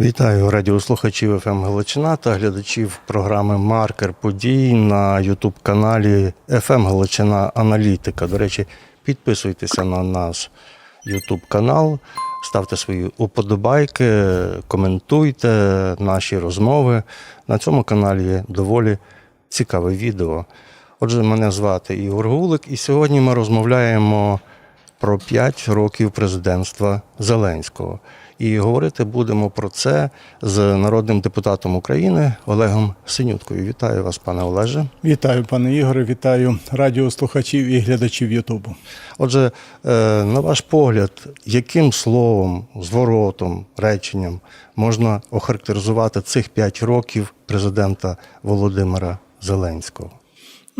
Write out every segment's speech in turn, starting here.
Вітаю радіослухачів ФМ Галичина та глядачів програми Маркер подій на Ютуб каналі ФМ Галичина Аналітика. До речі, підписуйтеся на наш Ютуб канал, ставте свої уподобайки, коментуйте наші розмови. На цьому каналі є доволі цікаве відео. Отже, мене звати Ігор Гулик, і сьогодні ми розмовляємо про 5 років президентства Зеленського. І говорити будемо про це з народним депутатом України Олегом Синюткою. Вітаю вас, пане Олеже. Вітаю, пане Ігоре, вітаю радіослухачів і глядачів Ютубу. Отже, е, на ваш погляд, яким словом, зворотом, реченням можна охарактеризувати цих 5 років президента Володимира Зеленського?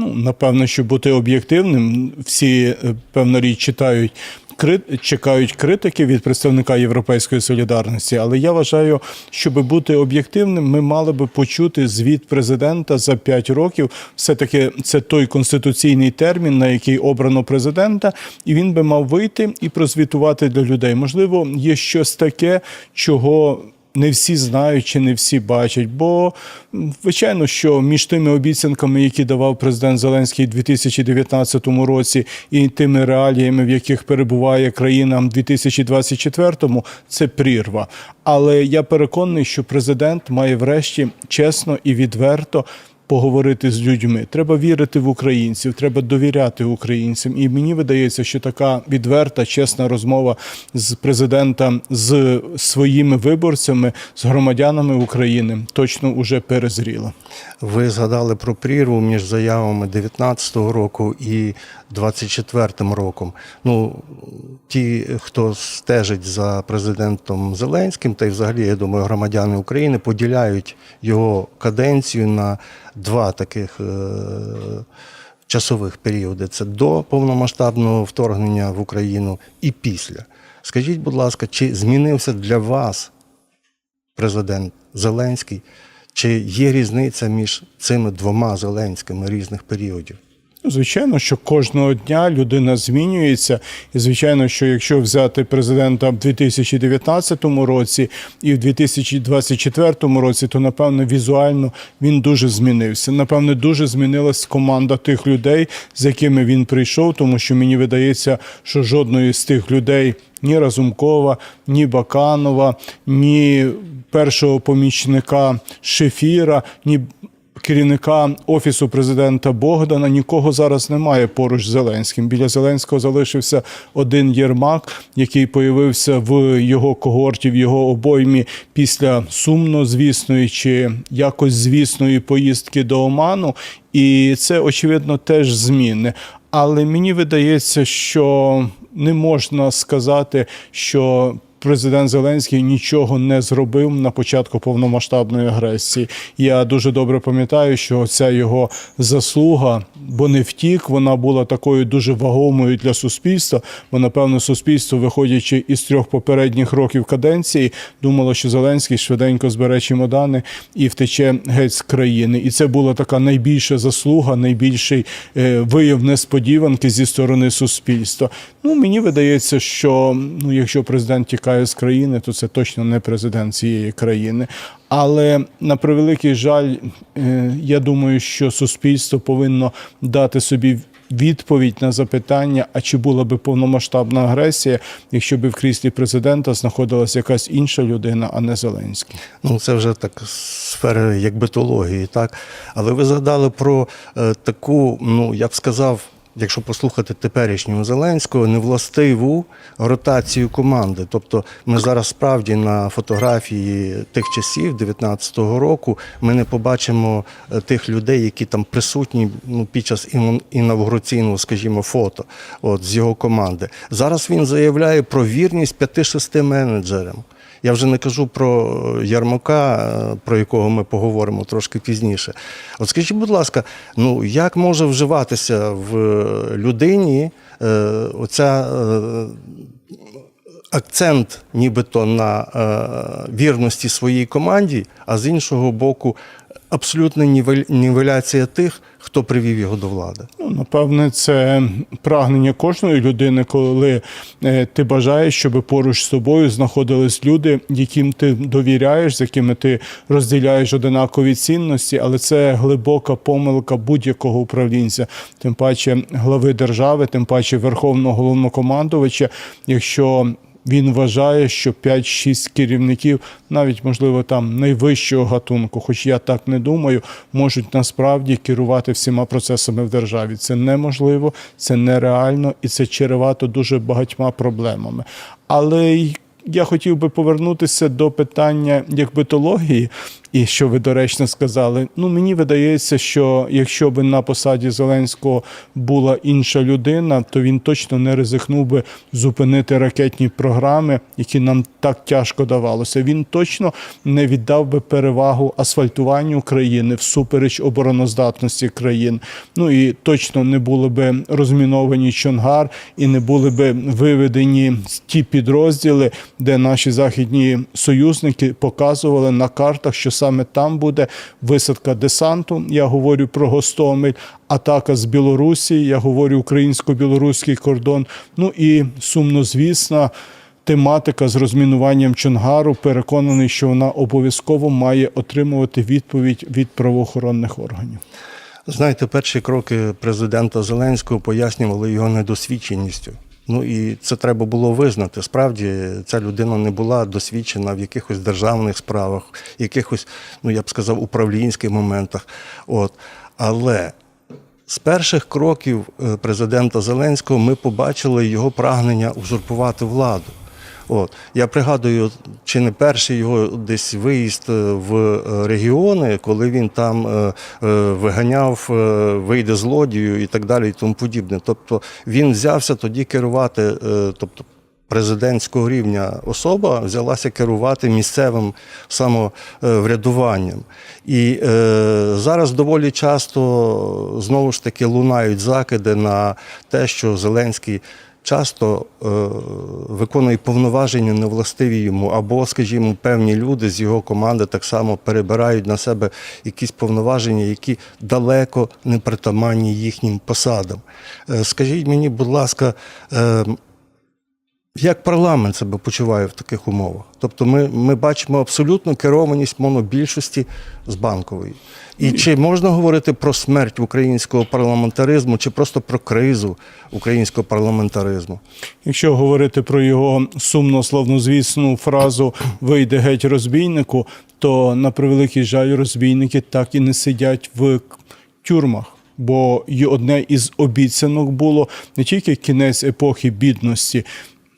Ну, напевно, щоб бути об'єктивним, всі е, певна річ читають. Чекають критики від представника Європейської солідарності, але я вважаю, щоб бути об'єктивним, ми мали би почути звіт президента за 5 років. Все таки це той конституційний термін, на який обрано президента, і він би мав вийти і прозвітувати для людей. Можливо, є щось таке, чого не всі знають чи не всі бачать. Бо, звичайно, що між тими обіцянками, які давав президент Зеленський у 2019 році, і тими реаліями, в яких перебуває країна в 2024, це прірва. Але я переконаний, що президент має врешті чесно і відверто. Поговорити з людьми, треба вірити в українців, треба довіряти українцям. І мені видається, що така відверта, чесна розмова з президентом з своїми виборцями, з громадянами України точно уже перезріла. Ви згадали про прірву між заявами 19-го року і 24-м роком. Ну, ті, хто стежить за президентом Зеленським, та й взагалі, я думаю, громадяни України поділяють його каденцію на два таких е- часових періоди: це до повномасштабного вторгнення в Україну і після. Скажіть, будь ласка, чи змінився для вас президент Зеленський? Чи є різниця між цими двома Зеленськими різних періодів? Ну, Звичайно, що кожного дня людина змінюється, і звичайно, що якщо взяти президента в 2019 році і в 2024 році, то напевно візуально він дуже змінився. Напевно, дуже змінилась команда тих людей, з якими він прийшов, тому що мені видається, що жодної з тих людей. Ні Разумкова, ні Баканова, ні першого помічника Шефіра, ні керівника офісу президента Богдана нікого зараз немає поруч з Зеленським. Біля Зеленського залишився один Єрмак, який появився в його когорті, в його обоймі після сумно звісної чи якось звісної поїздки до Оману. І це очевидно теж зміни. Але мені видається, що не можна сказати, що президент Зеленський нічого не зробив на початку повномасштабної агресії. Я дуже добре пам'ятаю, що ця його заслуга, бо не втік, вона була такою дуже вагомою для суспільства. Бо напевно суспільство, виходячи із трьох попередніх років каденції, думало, що Зеленський швиденько збере чемодани і втече геть з країни. І це була така найбільша заслуга, найбільший е, вияв несподіванки зі сторони суспільства. Ну мені видається, що ну, якщо президент тікає з країни, то це точно не президент цієї країни. Але на превеликий жаль, е, я думаю, що суспільство повинно дати собі відповідь на запитання, а чи була би повномасштабна агресія, якщо б в кріслі президента знаходилася якась інша людина, а не Зеленський. Ну, це вже так з сфери як битології, так. Але ви згадали про е, таку, ну я б сказав, якщо послухати теперішнього Зеленського, невластиву ротацію команди. Тобто ми зараз справді на фотографії тих часів, 19-го року, ми не побачимо е, тих людей, які там присутні ну, під час інавгураційного, скажімо, фото от, з його команди. Зараз він заявляє про вірність 5-6 менеджерам. Я вже не кажу про Ярмака, е, про якого ми поговоримо трошки пізніше. От скажіть, будь ласка, ну як може вживатися в людині е, оця е, акцент, нібито на е, вірності своїй команді, а з іншого боку, абсолютна нівеляція тих, хто привів його до влади. Ну, напевне, це прагнення кожної людини, коли е, ти бажаєш, щоб поруч з тобою знаходились люди, яким ти довіряєш, з якими ти розділяєш одинакові цінності, але це глибока помилка будь-якого управлінця, тим паче глави держави, тим паче верховного головнокомандувача, якщо він вважає, що 5-6 керівників, навіть можливо там найвищого гатунку, хоч я так не думаю, можуть насправді керувати всіма процесами в державі. Це неможливо, це нереально і це чревато дуже багатьма проблемами. Але я хотів би повернутися до питання як битології, і що ви доречно сказали. Ну мені видається, що якщо б на посаді Зеленського була інша людина, то він точно не ризикнув би зупинити ракетні програми, які нам так тяжко давалося. Він точно не віддав би перевагу асфальтуванню країни всупереч обороноздатності країн. Ну і точно не були би розміновані Чонгар і не були би виведені ті підрозділи, де наші західні союзники показували на картах, що саме там буде висадка десанту. Я говорю про Гостомель, атака з Білорусі. Я говорю українсько-білоруський кордон. Ну і сумнозвісна тематика з розмінуванням Чонгару. Переконаний, що вона обов'язково має отримувати відповідь від правоохоронних органів. Знаєте, перші кроки президента Зеленського пояснювали його недосвідченістю. Ну і це треба було визнати. Справді ця людина не була досвідчена в якихось державних справах, якихось, ну я б сказав, управлінських моментах. От. Але з перших кроків е, президента Зеленського ми побачили його прагнення узурпувати владу. От я пригадую, чи не перший його десь виїзд е, в е, регіони, коли він там е, виганяв, вийде злодію і так далі, і тому подібне. Тобто він взявся тоді керувати, тобто президентського рівня особа взялася керувати місцевим самоврядуванням. І е, зараз доволі часто знову ж таки лунають закиди на те, що Зеленський часто е, виконує повноваження невластиві йому, або, скажімо, певні люди з його команди так само перебирають на себе якісь повноваження, які далеко не притаманні їхнім посадам. Е, скажіть мені, будь ласка, е, як парламент себе почуває в таких умовах? Тобто ми, ми бачимо абсолютну керованість монобільшості з банкової. І чи можна говорити про смерть українського парламентаризму, чи просто про кризу українського парламентаризму? Якщо говорити про його сумно славнозвісну фразу Вийде геть розбійнику, то на превеликий жаль, розбійники так і не сидять в тюрмах. Бо одне із обіцянок було не тільки кінець епохи бідності,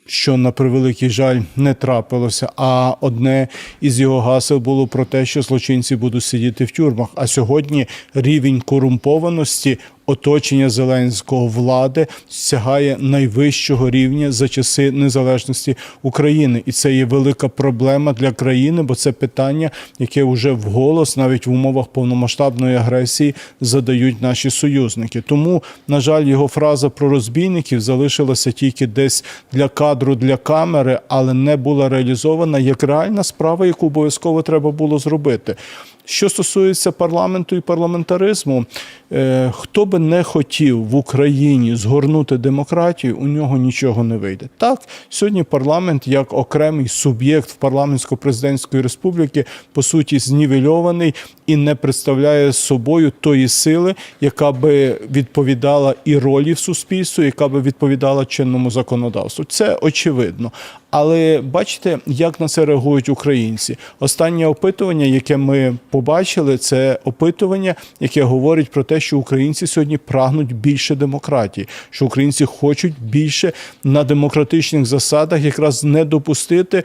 що на превеликий жаль не трапилося. А одне із його гасел було про те, що злочинці будуть сидіти в тюрмах. А сьогодні рівень корумпованості. Оточення Зеленського влади сягає найвищого рівня за часи незалежності України, і це є велика проблема для країни, бо це питання, яке вже вголос, навіть в умовах повномасштабної агресії, задають наші союзники. Тому, на жаль, його фраза про розбійників залишилася тільки десь для кадру, для камери, але не була реалізована як реальна справа, яку обов'язково треба було зробити. Що стосується парламенту і парламентаризму, е, хто би не хотів в Україні згорнути демократію, у нього нічого не вийде. Так, сьогодні парламент як окремий суб'єкт в парламентсько-президентської республіки по суті знівельований і не представляє собою тої сили, яка би відповідала і ролі в суспільстві, яка би відповідала чинному законодавству. Це очевидно. Але бачите, як на це реагують українці. Останнє опитування, яке ми побачили, це опитування, яке говорить про те, що українці сьогодні прагнуть більше демократії, що українці хочуть більше на демократичних засадах якраз не допустити.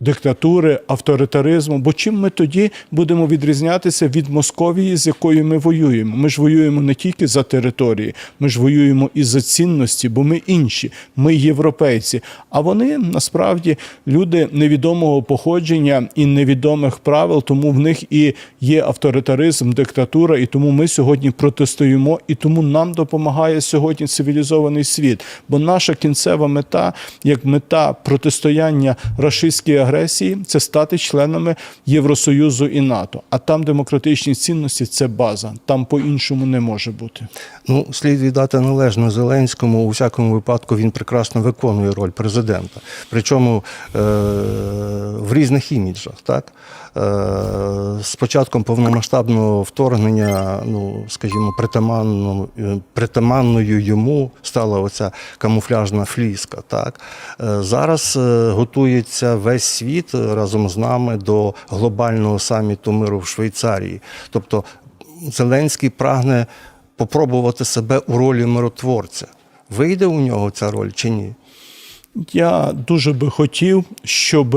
Диктатури, авторитаризму. Бо чим ми тоді будемо відрізнятися від Московії, з якою ми воюємо? Ми ж воюємо не тільки за території, ми ж воюємо і за цінності, бо ми інші, ми європейці. А вони насправді люди невідомого походження і невідомих правил, тому в них і є авторитаризм, диктатура, і тому ми сьогодні протистоїмо, і тому нам допомагає сьогодні цивілізований світ. Бо наша кінцева мета, як мета протистояння рашистській агресії це стати членами Євросоюзу і НАТО. А там демократичні цінності це база. Там по-іншому не може бути. Ну, слід віддати належно Зеленському. У всякому випадку він прекрасно виконує роль президента. Причому е- в різних іміджах. Так? Е- з початком повномасштабного вторгнення, ну, скажімо, притаманно, е, притаманною йому стала оця камуфляжна фліска. Так? Е- зараз готується весь світ разом з нами до глобального саміту миру в Швейцарії. Тобто Зеленський прагне попробувати себе у ролі миротворця. Вийде у нього ця роль чи ні? Я дуже би хотів, щоб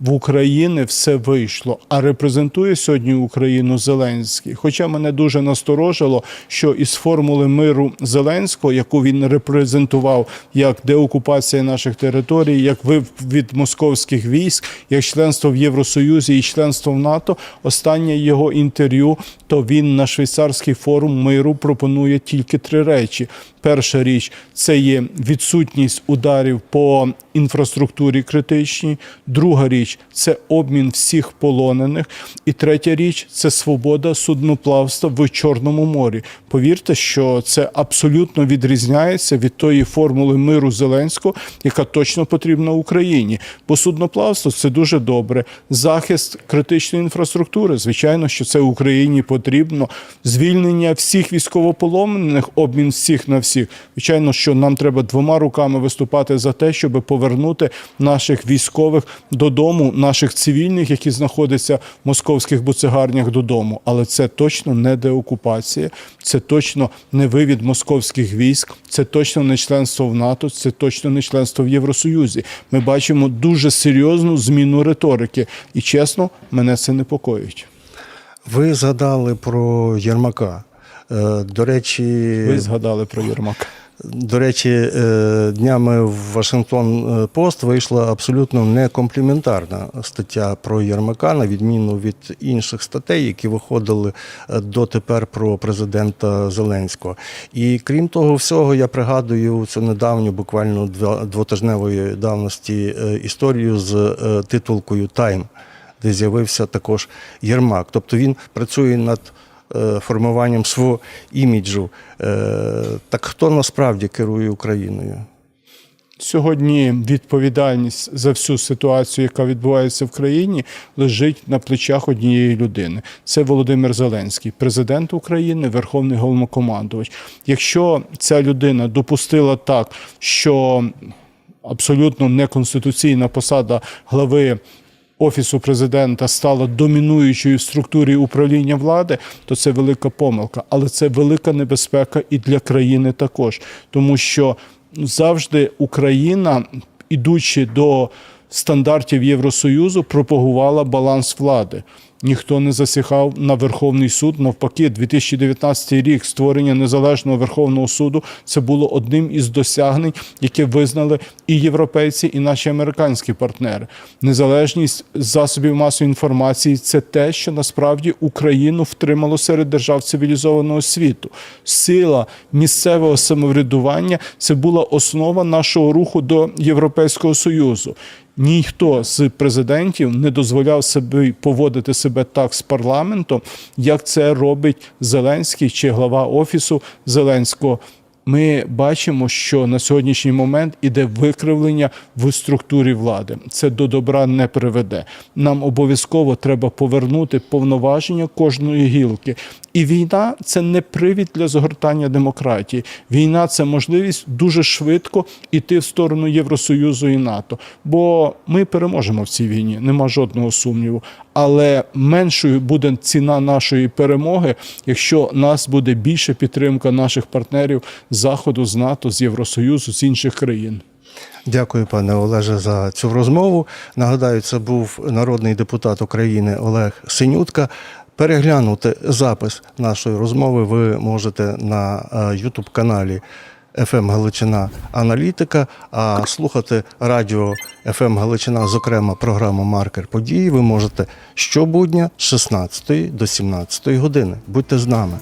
в Україні все вийшло, а репрезентує сьогодні Україну Зеленський. Хоча мене дуже насторожило, що із формули миру Зеленського, яку він репрезентував як деокупація наших територій, як вив від московських військ, як членство в Євросоюзі і членство в НАТО, останнє його інтерв'ю, то він на швейцарський форум миру пропонує тільки три речі. Перша річ це є відсутність ударів по інфраструктурі критичній. Друга річ це обмін всіх полонених. І третя річ це свобода судноплавства в Чорному морі. Повірте, що це абсолютно відрізняється від тої формули миру Зеленського, яка точно потрібна Україні. Бо судноплавство це дуже добре. Захист критичної інфраструктури, звичайно, що це Україні потрібно. Звільнення всіх військовополонених, обмін всіх на всіх. Звичайно, що нам треба двома руками виступати за те, щоб повернути наших військових додому, наших цивільних, які знаходяться в московських буцегарнях додому. Але це точно не деокупація, це точно не вивід московських військ, це точно не членство в НАТО, це точно не членство в Євросоюзі. Ми бачимо дуже серйозну зміну риторики, і чесно, мене це непокоїть. Ви згадали про Єрмака. Е, До речі, Ви згадали про Єрмака. До речі, е, днями в Вашингтон Пост вийшла абсолютно некомпліментарна стаття про Єрмака, на відміну від інших статей, які виходили е, дотепер про президента Зеленського. І крім того всього, я пригадую цю недавню, буквально двотижневої давності е, історію з е, титулкою Тайм, де з'явився також Єрмак. Тобто він працює над е, формуванням свого іміджу. Е, Так хто насправді керує Україною? Сьогодні відповідальність за всю ситуацію, яка відбувається в країні, лежить на плечах однієї людини. Це Володимир Зеленський, президент України, верховний головнокомандувач. Якщо ця людина допустила так, що абсолютно неконституційна посада глави. Офісу президента стала домінуючою в структурі управління влади, то це велика помилка, але це велика небезпека і для країни також, тому що завжди Україна, ідучи до стандартів Євросоюзу, пропагувала баланс влади. Ніхто не засіхав на Верховний суд. Навпаки, 2019 рік створення незалежного Верховного суду це було одним із досягнень, яке визнали і європейці, і наші американські партнери. Незалежність засобів масової інформації це те, що насправді Україну втримало серед держав цивілізованого світу. Сила місцевого самоврядування це була основа нашого руху до Європейського союзу. Ніхто з президентів не дозволяв собі поводити себе так з парламентом, як це робить Зеленський чи глава офісу Зеленського. Ми бачимо, що на сьогоднішній момент іде викривлення в структурі влади. Це до добра не приведе. Нам обов'язково треба повернути повноваження кожної гілки. І війна це не привід для згортання демократії. Війна це можливість дуже швидко іти в сторону Євросоюзу і НАТО. Бо ми переможемо в цій війні, нема жодного сумніву. Але меншою буде ціна нашої перемоги, якщо нас буде більше підтримка наших партнерів з заходу, з НАТО, з Євросоюзу, з інших країн. Дякую, пане Олеже, за цю розмову. Нагадаю, це був народний депутат України Олег Синютка. Переглянути запис нашої розмови ви можете на youtube каналі FM Галичина Аналітика, а слухати радіо FM Галичина, зокрема програму Маркер події, ви можете щобудня з 16 до 17 години. Будьте з нами.